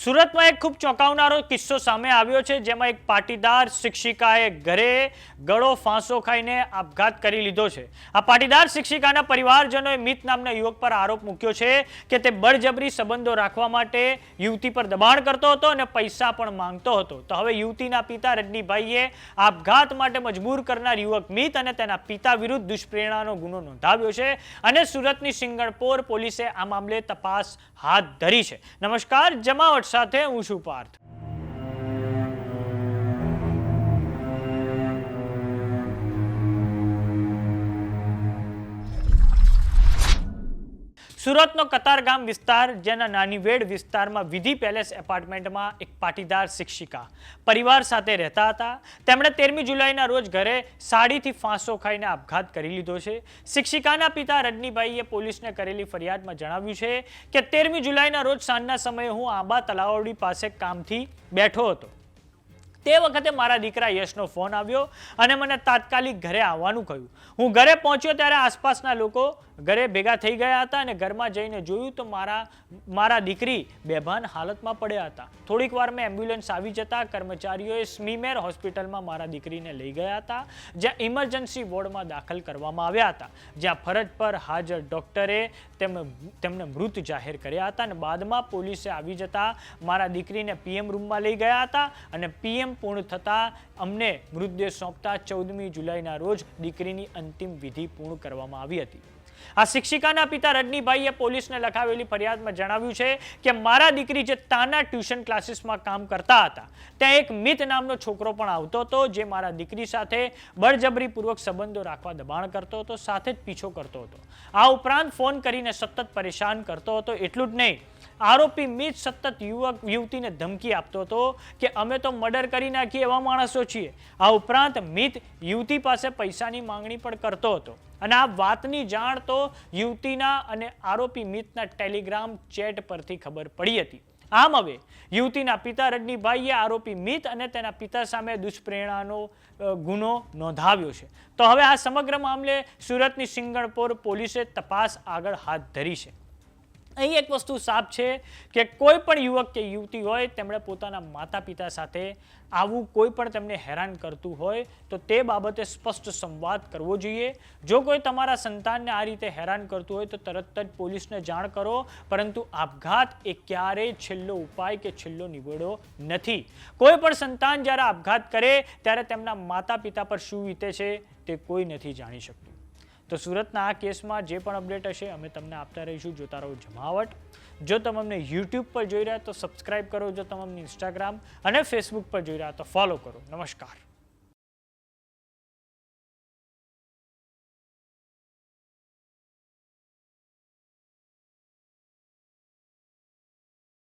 સુરતમાં એક ખૂબ ચોંકાવનારો કિસ્સો સામે આવ્યો છે, જેમાં એક પાટીદાર શિક્ષિકાએ ઘરે ગળો ફાંસો ખાઈને આપઘાત કરી લીધો છે. આ પાટીદાર શિક્ષિકાના પરિવારજનોએ મિત નામના યુવક પર આરોપ મૂક્યો છે કે તે બળજબરી સંબંધો રાખવા માટે યુવતી પર દબાણ કરતો હતો અને પૈસા પણ માંગતો હતો. તો હવે યુવતીના પિતા રજનીભાઈએ આપઘાત માટે મજબૂર કરનાર યુવક મિત અને તેના પિતા વિરુદ્ધ દુષ્પ્રેરણાનો ગુનો નોંધાવ્યો છે અને સુરતની સિંગણપોર પોલીસે આ મામલે તપાસ હાથ ધરી છે. નમસ્કાર, જમાવટ સાથે હું છું પાર્થ સુરતનો કતારગામ વિસ્તાર, જેના નાનીવેડ વિસ્તારમાં વિધિ પેલેસ એપાર્ટમેન્ટમાં એક પાટીદાર શિક્ષિકા. પરિવાર સાથે રહેતા હતા. તેમણે તેરમી જુલાઈના રોજ ઘરે સાડીથી ફાંસો ખાઈને આપઘાત કરી લીધો છે. શિક્ષિકાના પિતા રજનીભાઈએ પોલીસને કરેલી ફરિયાદમાં જણાવ્યું છે કે તેરમી જુલાઈના રોજ સાંજના સમયે હું આંબા તલાવડી પાસે કામથી બેઠો હતો. તે વખતે મારા દીકરા યશનો ફોન આવ્યો અને મને તાત્કાલિક ઘરે આવવાનું કહ્યું. હું ઘરે પહોંચ્યો ત્યારે આસપાસના લોકો ઘરે ભેગા થઈ ગયા હતા અને ઘરમાં જઈને જોયું તો મારા મારા દીકરી બેભાન હાલતમાં પડ્યા હતા. થોડીક વારમાં એમ્બ્યુલન્સ આવી જતા કર્મચારીઓએ સ્મીમેર હોસ્પિટલમાં મારા દીકરીને લઈ ગયા હતા, જ્યાં ઇમરજન્સી વોર્ડમાં દાખલ કરવામાં આવ્યા હતા. જ્યાં ફરજ પર હાજર ડૉક્ટરે તેમ, તેમને મૃત જાહેર કર્યા હતા અને બાદમાં પોલીસે આવી જતા મારા દીકરીને પીએમ રૂમમાં લઈ ગયા હતા અને પીએમ પૂર્ણ થતાં અમને મૃતદેહ સોંપતા ચૌદમી જુલાઈના રોજ દીકરીની અંતિમ વિધિ પૂર્ણ કરવામાં આવી હતી. આ શિક્ષિકાના પિતા રજનીભાઈએ પોલીસને લખાવેલી ફરિયાદમાં જણાવ્યું છે કે મારા દીકરી જે તાના ટ્યુશન ક્લાસીસમાં કામ કરતા હતા, ત્યાં એક મિત નામનો છોકરો પણ આવતો હતો જે મારા દીકરી સાથે બળજબરીપૂર્વક સંબંધો રાખવા દબાણ કરતો હતો, સાથે જ પીછો કરતો હતો. આ ઉપરાંત ફોન કરીને સતત પરેશાન કરતો હતો, એટલું જ નહીં. આરોપી મિત સતત યુવક, યુવતીને ધમકી આપતો હતો કે અમે તો મર્ડર કરી નાખીએ એવા માણસો છીએ. આ ઉપરાંત મિત યુવતી પાસે પૈસાની માંગણી પણ કરતો હતો. અને આ વાતની જાણ તો યુવતીના અને આરોપી મિતના ટેલિગ્રામ ચેટ પરથી ખબર પડી હતી. આમ હવે યુવતીના પિતા રજનીભાઈએ આરોપી મિત અને તેના પિતા સામે દુષ્પ્રેરણાનો ગુનો નોંધાવ્યો છે. તો હવે આ સમગ્ર મામલે સુરતની સિંગણપોર પોલીસે તપાસ આગળ હાથ ધરી છે. અહીં એક વસ્તુ સાફ છે કે કોઈ પણ યુવક કે યુવતી હોય, તેમણે પોતાના માતા પિતા સાથે આવું કોઈ પણ તેમને હેરાન કરતું હોય, તો તે બાબતે સ્પષ્ટ સંવાદ કરવો જોઈએ. જો કોઈ તમારા સંતાનને આ રીતે હેરાન કરતું હોય, તો તરત જ પોલીસને જાણ કરો. પરંતુ આપઘાત એ ક્યારેય છેલ્લો ઉપાય કે છેલ્લો નિવેડો નથી. કોઈ પણ સંતાન જ્યારે આપઘાત કરે, ત્યારે તેમના માતા પિતા પર શું વીતે છે, તે કોઈ નથી જાણી શકતું. તો સુરતના આ કેસમાં જે પણ અપડેટ હશે અમે તમને આપતા રહીશું. જોતા રહો જમાવટ, જો તમે અમને યુટ્યુબ પર જોઈ રહ્યા તો સબસ્ક્રાઈબ કરો. જો તમે અમને ઇન્સ્ટાગ્રામ અને ફેસબુક પર જોઈ રહ્યા તો ફોલો કરો. નમસ્કાર.